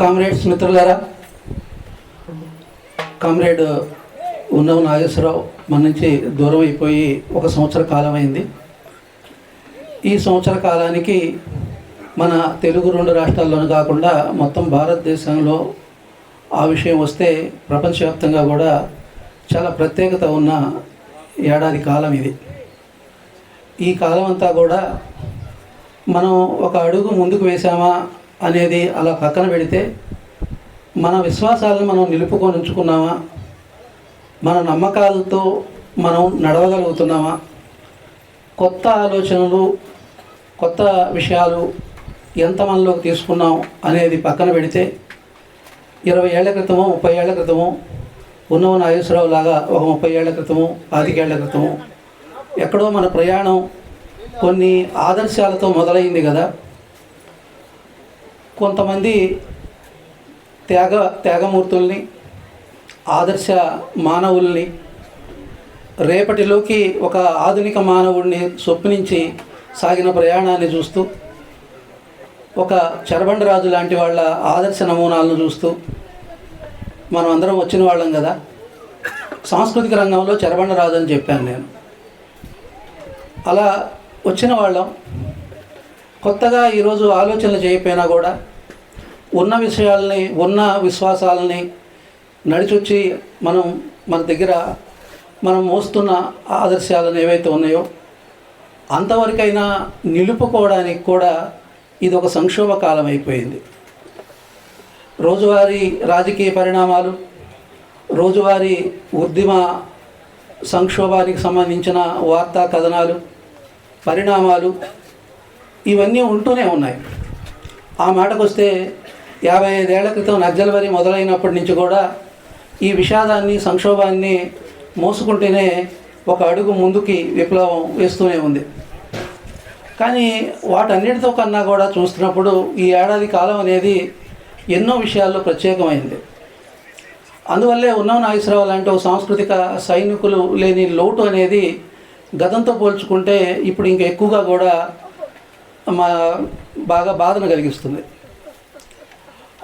Comrades మిత్రులారా comrade ఉన్నవ నాగేశ్వరరావు మన నుంచి దూరం అయిపోయి ఒక సంవత్సర కాలం అయింది ఈ సంవత్సర కాలానికి మన తెలుగు రెండు రాష్ట్రాల్లోనూ కాకుండా మొత్తం భారతదేశంలో ఆ విషయం వస్తే ప్రపంచవ్యాప్తంగా కూడా చాలా ప్రత్యేకత ఉన్న ఏడాది కాలం ఇది. ఈ కాలం అంతా కూడా మనం ఒక అడుగు ముందుకు వేసామా అనేది అలా పక్కన పెడితే మన విశ్వాసాలను మనం నిలుపుకొని ఉంచుకున్నామా? మన నమ్మకాలతో మనం నడవగలుగుతున్నామా? కొత్త ఆలోచనలు కొత్త విషయాలు ఎంత మనలోకి తీసుకున్నాం అనేది పక్కన పెడితే ఇరవై ఏళ్ళ క్రితమో ముప్పై ఏళ్ళ క్రితమో ఉన్నవ నాగేశ్వరరావు లాగా ఒక ముప్పై ఏళ్ళ క్రితమో పాతికేళ్ళ క్రితమో ఎక్కడో మన ప్రయాణం కొన్ని ఆదర్శాలతో మొదలైంది కదా. కొంతమంది త్యాగ త్యాగమూర్తుల్ని ఆదర్శ మానవుల్ని రేపటిలోకి ఒక ఆధునిక మానవుడిని స్వప్నించి సాగిన ప్రయాణాన్ని చూస్తూ ఒక చరబండరాజు లాంటి వాళ్ళ ఆదర్శ నమూనాలను చూస్తూ మనం అందరం వచ్చిన వాళ్ళం కదా. సాంస్కృతిక రంగంలో చరబండరాజు అని చెప్పాను నేను. అలా వచ్చిన వాళ్ళం. కొత్తగా ఈరోజు ఆలోచనలు చేయకపోయినా కూడా ఉన్న విషయాల్ని ఉన్న విశ్వాసాలని నడిచొచ్చి మనం మన దగ్గర మనం మోస్తున్న ఆదర్శాలను ఏవైతే ఉన్నాయో అంతవరకైనా నిలుపుకోవడానికి కూడా ఇది ఒక సంక్షోభ కాలం అయిపోయింది. రోజువారీ రాజకీయ పరిణామాలు రోజువారీ ఉద్యమ సంక్షోభానికి సంబంధించిన వార్తా కథనాలు పరిణామాలు ఇవన్నీ ఉంటూనే ఉన్నాయి. ఆ మాటకు వస్తే యాభై ఐదేళ్ళ క్రితం నక్సల్బరి మొదలైనప్పటి నుంచి కూడా ఈ విషాదాన్ని సంక్షోభాన్ని మోసుకుంటేనే ఒక అడుగు ముందుకి విప్లవం వేస్తూనే ఉంది. కానీ వాటన్నిటితో కన్నా కూడా చూస్తున్నప్పుడు ఈ ఏడాది కాలం అనేది ఎన్నో విషయాల్లో ప్రత్యేకమైంది. అందువల్లే ఉన్నవ నాగేశ్వరరావు లాంటి ఒక సాంస్కృతిక సైనికులు లేని లోటు అనేది గతంతో పోల్చుకుంటే ఇప్పుడు ఇంకా ఎక్కువగా కూడా మా బాగా బాధను కలిగిస్తుంది.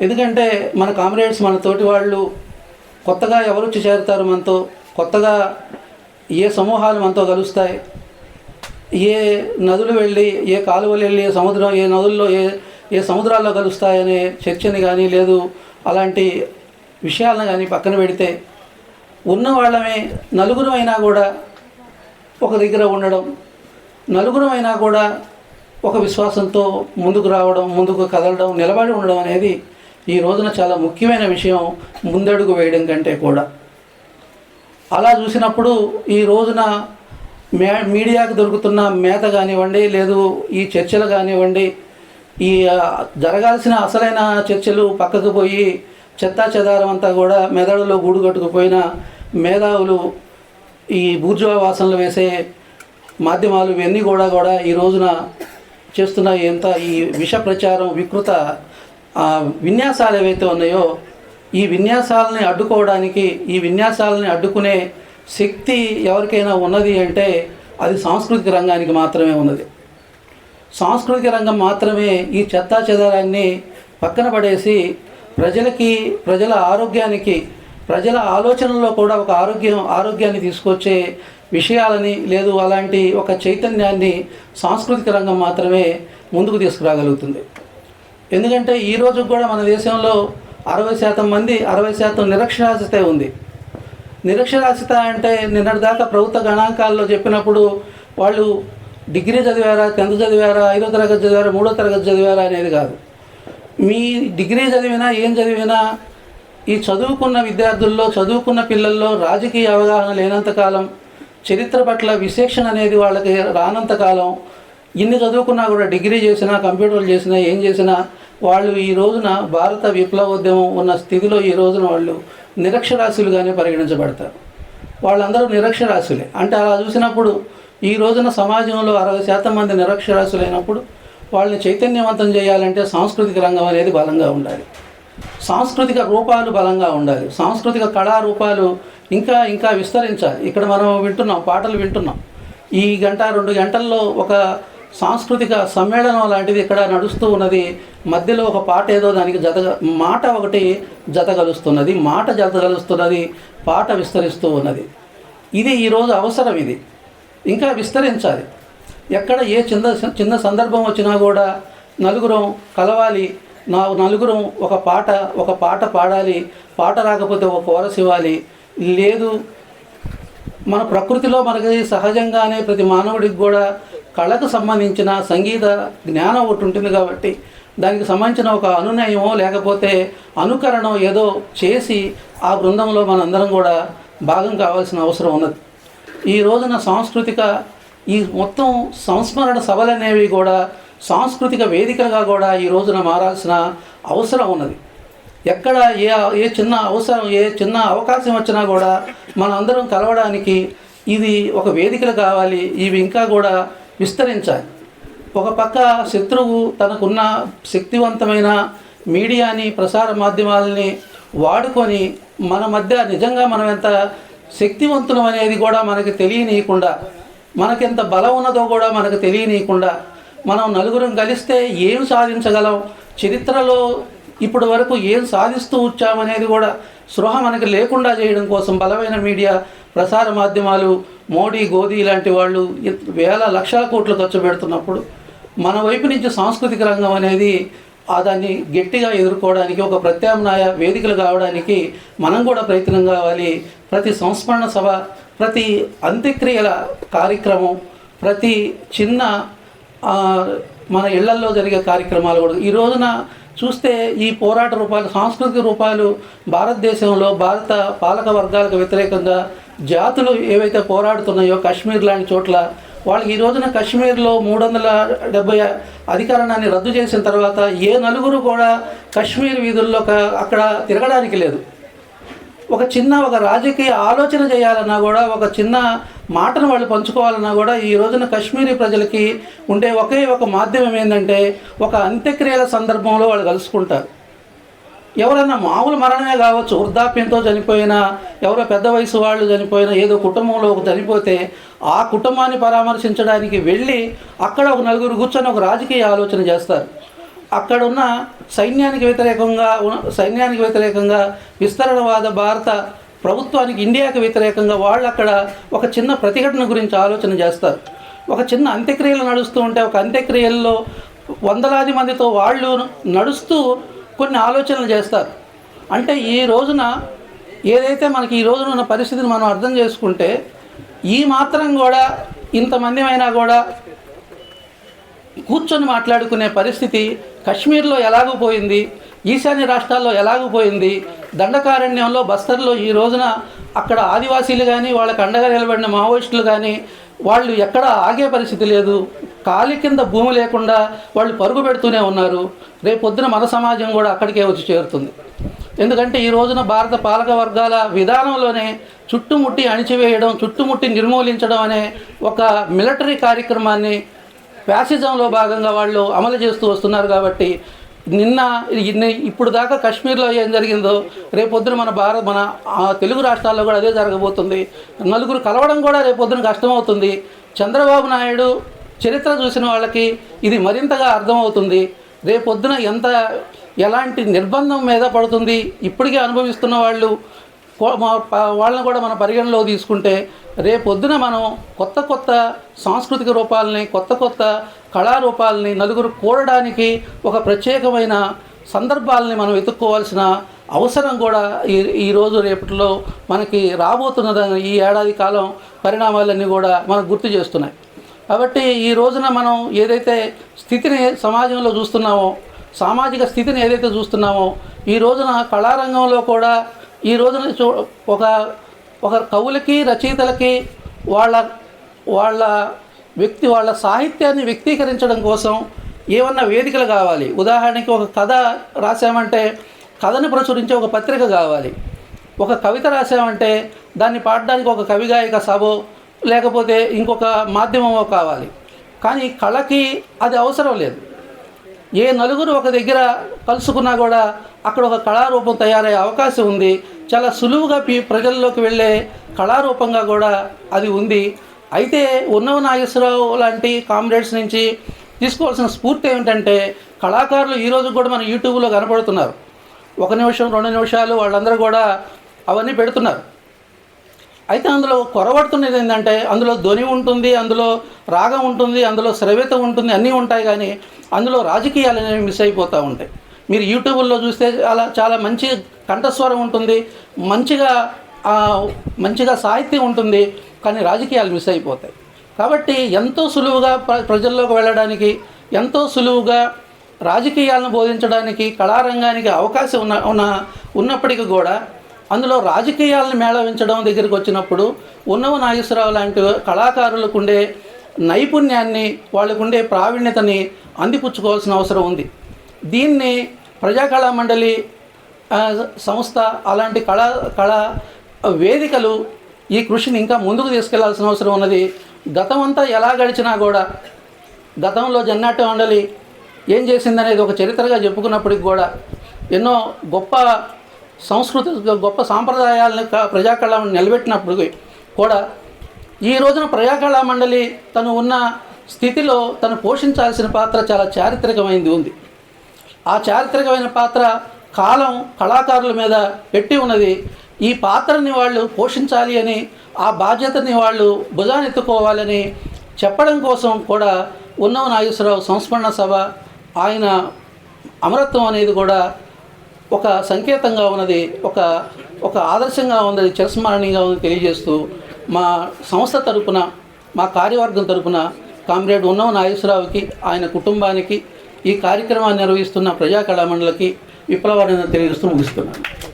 ఎందుకంటే మన కామ్రేడ్స్ మన తోటి వాళ్ళు కొత్తగా ఎవరు వచ్చి చేరుతారు మనతో కొత్తగా ఏ సమూహాలు మనతో కలుస్తాయి ఏ నదులు వెళ్ళి ఏ కాలువలు వెళ్ళి ఏ సముద్రం ఏ నదుల్లో ఏ ఏ సముద్రాల్లో కలుస్తాయనే చర్చని కానీ లేదు అలాంటి విషయాలను కానీ పక్కన పెడితే ఉన్న వాళ్ళమే నలుగురు అయినా కూడా ఒక దగ్గర ఉండడం నలుగురు అయినా కూడా ఒక విశ్వాసంతో ముందుకు రావడం ముందుకు కదలడం నిలబడి ఉండడం అనేది ఈ రోజున చాలా ముఖ్యమైన విషయం ముందడుగు వేయడం కంటే కూడా. అలా చూసినప్పుడు ఈ రోజున మే మీడియాకు దొరుకుతున్న మేత కానివ్వండి లేదు ఈ చర్చలు కానివ్వండి ఈ జరగాల్సిన అసలైన చర్చలు పక్కకు పోయి చెత్తా చెదారం అంతా కూడా మెదడులో గూడు కట్టుకుపోయిన మేధావులు ఈ బూర్జువా వాసనలు వేసే మాధ్యమాలు ఇవన్నీ కూడా కూడా ఈ రోజున చేస్తున్న ఎంత ఈ విష ప్రచారం వికృత విన్యాసాలు ఏవైతే ఉన్నాయో ఈ విన్యాసాలని అడ్డుకోవడానికి ఈ విన్యాసాలని అడ్డుకునే శక్తి ఎవరికైనా ఉన్నది అంటే అది సాంస్కృతిక రంగానికి మాత్రమే ఉన్నది. సాంస్కృతిక రంగం మాత్రమే ఈ చెత్తా చెదారాన్ని పక్కన పడేసి ప్రజలకి ప్రజల ఆరోగ్యానికి ప్రజల ఆలోచనలో కూడా ఒక ఆరోగ్యం ఆరోగ్యాన్ని తీసుకొచ్చే విషయాలని లేదు అలాంటి ఒక చైతన్యాన్ని సాంస్కృతిక రంగం మాత్రమే ముందుకు తీసుకురాగలుగుతుంది. ఎందుకంటే ఈ రోజు కూడా మన దేశంలో అరవై శాతం మంది అరవై శాతం నిరక్షరాస్యత ఉంది. నిరక్షరాస్యత అంటే నిన్నటిదాకా ప్రభుత్వ గణాంకాల్లో చెప్పినప్పుడు వాళ్ళు డిగ్రీ చదివారా టెన్త్ చదివారా ఐదో తరగతి చదివారా మూడో తరగతి చదివారా అనేది కాదు. మీ డిగ్రీ చదివినా ఏం చదివినా ఈ చదువుకున్న విద్యార్థుల్లో చదువుకున్న పిల్లల్లో రాజకీయ అవగాహన లేనంతకాలం చరిత్ర పట్ల విశేషణ అనేది వాళ్ళకి రానంతకాలం ఇన్ని చదువుకున్నా కూడా డిగ్రీ చేసినా కంప్యూటర్లు చేసినా ఏం చేసినా వాళ్ళు ఈ రోజున భారత విప్లవోద్యమం ఉన్న స్థితిలో ఈ రోజున వాళ్ళు నిరక్షరాస్యులుగానే పరిగణించబడతారు. వాళ్ళందరూ నిరక్షరాస్యులే. అంటే అలా చూసినప్పుడు ఈ రోజున సమాజంలో అరవై శాతం మంది నిరక్షరాస్యులైనప్పుడు వాళ్ళని చైతన్యవంతం చేయాలంటే సాంస్కృతిక రంగం అనేది బలంగా ఉండాలి. సాంస్కృతిక రూపాలు బలంగా ఉండాలి. సాంస్కృతిక కళారూపాలు ఇంకా ఇంకా విస్తరించాలి. ఇక్కడ మనం వింటున్నాం పాటలు వింటున్నాం. ఈ గంట రెండు గంటల్లో ఒక సాంస్కృతిక సమ్మేళనం లాంటిది ఇక్కడ నడుస్తూ ఉన్నది. మధ్యలో ఒక పాట ఏదో దానికి జత మాట ఒకటి జత కలుస్తున్నది మాట జత కలుస్తున్నది పాట విస్తరిస్తూ ఉన్నది. ఇది ఈరోజు అవసరం ఇది. ఇంకా విస్తరించాలి. ఎక్కడ ఏ చిన్న చిన్న సందర్భం వచ్చినా కూడా నలుగురం కలవాలి. నా నలుగురం ఒక పాట ఒక పాట పాడాలి పాట రాకపోతే ఒక కోరస్ ఇవ్వాలి. లేదు మన ప్రకృతిలో మనకి సహజంగానే ప్రతి మానవుడికి కూడా కళకు సంబంధించిన సంగీత జ్ఞానం ఒకటి ఉంటుంది కాబట్టి దానికి సంబంధించిన ఒక అనునయమో లేకపోతే అనుకరణం ఏదో చేసి ఆ బృందంలో మనందరం కూడా భాగం కావాల్సిన అవసరం ఉన్నది. ఈ రోజున సాంస్కృతిక ఈ మొత్తం సంస్మరణ సభలు అనేవి కూడా సాంస్కృతిక వేదికగా కూడా ఈ రోజున మారాల్సిన అవసరం ఉన్నది. ఎక్కడ ఏ ఏ చిన్న అవసరం ఏ చిన్న అవకాశం వచ్చినా కూడా మనందరం కలవడానికి ఇది ఒక వేదికలు కావాలి. ఇవి ఇంకా కూడా విస్తరించాలి. ఒక పక్క శత్రువు తనకున్న శక్తివంతమైన మీడియాని ప్రసార మాధ్యమాలని వాడుకొని మన మధ్య నిజంగా మనం ఎంత శక్తివంతులం అనేది కూడా మనకి తెలియనీయకుండా మనకెంత బలం ఉన్నదో కూడా మనకు తెలియనీయకుండా మనం నలుగురం కలిస్తే ఏం సాధించగలం? చరిత్రలో ఇప్పటి వరకు ఏం సాధిస్తూ వచ్చామనేది కూడా స్పృహ మనకి లేకుండా చేయడం కోసం బలమైన మీడియా ప్రసార మాధ్యమాలు మోడీ గోదీ లాంటి వాళ్ళు వేల లక్షల కోట్లు ఖర్చు పెడుతున్నప్పుడు మన వైపు నుంచి సాంస్కృతిక రంగం అనేది ఆ దాన్ని గట్టిగా ఎదుర్కోవడానికి ఒక ప్రత్యామ్నాయ వేదికలు కావడానికి మనం కూడా ప్రయత్నం కావాలి. ప్రతి సంస్మరణ సభ ప్రతి అంత్యక్రియల కార్యక్రమం ప్రతి చిన్న మన ఇళ్ళల్లో జరిగే కార్యక్రమాలు కూడా. ఈ రోజున చూస్తే ఈ పోరాట రూపాలు సాంస్కృతిక రూపాలు భారతదేశంలో భారత పాలక వర్గాలకు వ్యతిరేకంగా జాతులు ఏవైతే పోరాడుతున్నాయో కాశ్మీర్ లాంటి చోట్ల వాళ్ళకి ఈ రోజున కాశ్మీర్లో మూడు వందల డెబ్బై అధికారాన్ని రద్దు చేసిన తర్వాత ఏ నలుగురు కూడా కాశ్మీర్ వీధుల్లో అక్కడ తిరగడానికి లేదు. ఒక చిన్న ఒక రాజకీయ ఆలోచన చేయాలన్నా కూడా ఒక చిన్న మాటను వాళ్ళు పంచుకోవాలన్నా కూడా ఈ రోజున కశ్మీరీ ప్రజలకి ఉండే ఒకే ఒక మాధ్యమం ఏంటంటే ఒక అంత్యక్రియల సందర్భంలో వాళ్ళు కలుసుకుంటారు. ఎవరన్నా మామూలు మరణమే కావచ్చు వృద్ధాప్యంతో చనిపోయినా ఎవరో పెద్ద వయసు వాళ్ళు చనిపోయినా ఏదో కుటుంబంలో ఒక చనిపోతే ఆ కుటుంబాన్ని పరామర్శించడానికి వెళ్ళి అక్కడ ఒక నలుగురు కూర్చొని ఒక రాజకీయ ఆలోచన చేస్తారు. అక్కడున్న సైన్యానికి వ్యతిరేకంగా సైన్యానికి వ్యతిరేకంగా విస్తరణవాద భారత ప్రభుత్వానికి ఇండియాకి వ్యతిరేకంగా వాళ్ళు అక్కడ ఒక చిన్న ప్రతిఘటన గురించి ఆలోచన చేస్తారు. ఒక చిన్న అంత్యక్రియలు నడుస్తూ ఉంటే ఒక అంత్యక్రియల్లో వందలాది మందితో వాళ్ళు నడుస్తూ కొన్ని ఆలోచనలు చేస్తారు. అంటే ఈ రోజున ఏదైతే మనకి ఈ రోజున ఉన్న పరిస్థితిని మనం అర్థం చేసుకుంటే ఈ మాత్రం కూడా ఇంతమంది అయినా కూడా కూర్చొని మాట్లాడుకునే పరిస్థితి కశ్మీర్లో ఎలాగో పోయింది ఈశాన్య రాష్ట్రాల్లో ఎలాగూ పోయింది? దండకారణ్యంలో బస్తర్లో ఈ రోజున అక్కడ ఆదివాసీలు కానీ వాళ్ళకి అండగా నిలబడిన మావోయిస్టులు కానీ వాళ్ళు ఎక్కడ ఆగే పరిస్థితి లేదు. కాలి కింద భూమి లేకుండా వాళ్ళు పరుగు పెడుతూనే ఉన్నారు. రేపొద్దున మన సమాజం కూడా అక్కడికే వచ్చి చేరుతుంది. ఎందుకంటే ఈ రోజున భారత పాలక వర్గాల విధానంలోనే చుట్టుముట్టి అణిచివేయడం చుట్టుముట్టి నిర్మూలించడం అనే ఒక మిలిటరీ కార్యక్రమాన్ని ఫ్యాసిజంలో భాగంగా వాళ్ళు అమలు చేస్తూ వస్తున్నారు కాబట్టి నిన్న ఇప్పుడు దాకా కాశ్మీర్లో ఏం జరిగిందో రేపొద్దున మన భారత మన తెలుగు రాష్ట్రాల్లో కూడా అదే జరగబోతుంది. నలుగురు కలవడం కూడా రేపొద్దున కష్టమవుతుంది. చంద్రబాబు నాయుడు చరిత్ర చూసిన వాళ్ళకి ఇది మరింతగా అర్థమవుతుంది. రేపొద్దున ఎంత ఎలాంటి నిర్బంధం మీద పడుతుంది ఇప్పటికే అనుభవిస్తున్న వాళ్ళు వాళ్ళని కూడా మన పరిగణలో తీసుకుంటే రేపొద్దున మనం కొత్త కొత్త సాంస్కృతిక రూపాలని కొత్త కొత్త కళారూపాలని నలుగురు కూడడానికి ఒక ప్రత్యేకమైన సందర్భాలని మనం వెతుక్కోవాల్సిన అవసరం కూడా ఈ ఈరోజు రేపటిలో మనకి రాబోతున్న ఈ ఏడాది కాలం పరిణామాలన్నీ కూడా మనకు గుర్తు చేస్తున్నాయి. కాబట్టి ఈ రోజున మనం ఏదైతే స్థితిని సమాజంలో చూస్తున్నామో సామాజిక స్థితిని ఏదైతే చూస్తున్నామో ఈ రోజున కళారంగంలో కూడా ఈ రోజున చూ ఒక ఒక కవులకి రచయితలకి వాళ్ళ వాళ్ళ వ్యక్తి వాళ్ళ సాహిత్యాన్ని వ్యక్తీకరించడం కోసం ఏమన్నా వేదికలు కావాలి. ఉదాహరణకి ఒక కథ రాసామంటే కథను ప్రచురించే ఒక పత్రిక కావాలి. ఒక కవిత రాసామంటే దాన్ని పాడడానికి ఒక కవిగాయక సభో లేకపోతే ఇంకొక మాధ్యమమో కావాలి. కానీ కళకి అది అవసరం లేదు. ఏ నలుగురు ఒక దగ్గర కలుసుకున్నా కూడా అక్కడ ఒక కళారూపం తయారయ్యే అవకాశం ఉంది. చాలా సులువుగా పి ప్రజల్లోకి వెళ్ళే కళారూపంగా కూడా అది ఉంది. అయితే ఉన్నవ నాగేశ్వరరావు లాంటి కామ్రేడ్స్ నుంచి తీసుకోవాల్సిన స్ఫూర్తి ఏమిటంటే కళాకారులు ఈరోజు కూడా మన యూట్యూబ్లో కనపడుతున్నారు. ఒక నిమిషం రెండు నిమిషాలు వాళ్ళందరూ కూడా అవన్నీ పెడుతున్నారు. అయితే అందులో కొరబడుతున్నది ఏంటంటే అందులో ధ్వని ఉంటుంది అందులో రాగం ఉంటుంది అందులో శ్రవ్యత ఉంటుంది అన్నీ ఉంటాయి కానీ అందులో రాజకీయాలు అనేవి మిస్ అయిపోతూ ఉంటాయి. మీరు యూట్యూబ్లో చూస్తే అలా చాలా మంచి కంఠస్వరం ఉంటుంది మంచిగా మంచిగా సాహిత్యం ఉంటుంది కానీ రాజకీయాలు మిస్ అయిపోతాయి. కాబట్టి ఎంతో సులువుగా ప్ర ప్రజల్లోకి వెళ్ళడానికి ఎంతో సులువుగా రాజకీయాలను బోధించడానికి కళారంగానికి అవకాశం ఉన్న ఉన్న ఉన్నప్పటికీ కూడా అందులో రాజకీయాలను మేళవించడం దగ్గరికి వచ్చినప్పుడు ఉన్నవ నాగేశ్వరరావు లాంటి కళాకారులకు ఉండే నైపుణ్యాన్ని వాళ్ళకు ఉండే ప్రావీణ్యతని అందిపుచ్చుకోవాల్సిన అవసరం ఉంది. దీన్ని ప్రజాకళా మండలి సంస్థ అలాంటి కళా కళా వేదికలు ఈ కృషిని ఇంకా ముందుకు తీసుకెళ్ళాల్సిన అవసరం ఉన్నది. గతమంతా ఎలా గడిచినా కూడా గతంలో జన్నాట్య మండలి ఏం చేసిందనేది ఒక చరిత్రగా చెప్పుకున్నప్పటికి కూడా ఎన్నో గొప్ప సంస్కృతి గొప్ప సాంప్రదాయాలను ప్రజాకళాన్ని ప్రజాకళ నిలబెట్టినప్పటికీ కూడా ఈ రోజున ప్రజాకళా మండలి తను ఉన్న స్థితిలో తను పోషించాల్సిన పాత్ర చాలా చారిత్రకమైనది ఉంది. ఆ చారిత్రకమైన పాత్ర కాలం కళాకారుల మీద పెట్టి ఉన్నది. ఈ పాత్రని వాళ్ళు పోషించాలి అని ఆ బాధ్యతని వాళ్ళు భుజానెత్తుకోవాలని చెప్పడం కోసం కూడా ఉన్నవ నాగేశ్వరరావు సంస్మరణ సభ ఆయన అమరత్వం అనేది కూడా ఒక సంకేతంగా ఉన్నది. ఒక ఒక ఆదర్శంగా ఉన్నది చిరస్మరణీయంగా ఉంది తెలియజేస్తూ మా సంస్థ తరపున మా కార్యవర్గం తరపున కామ్రేడ్ ఉన్నవ నాగేశ్వరరావుకి ఆయన కుటుంబానికి ఈ కార్యక్రమాన్ని నిర్వహిస్తున్న ప్రజా కళామండలికి విప్లవాన్ని తెలియజేస్తూ ముగిస్తున్నాను.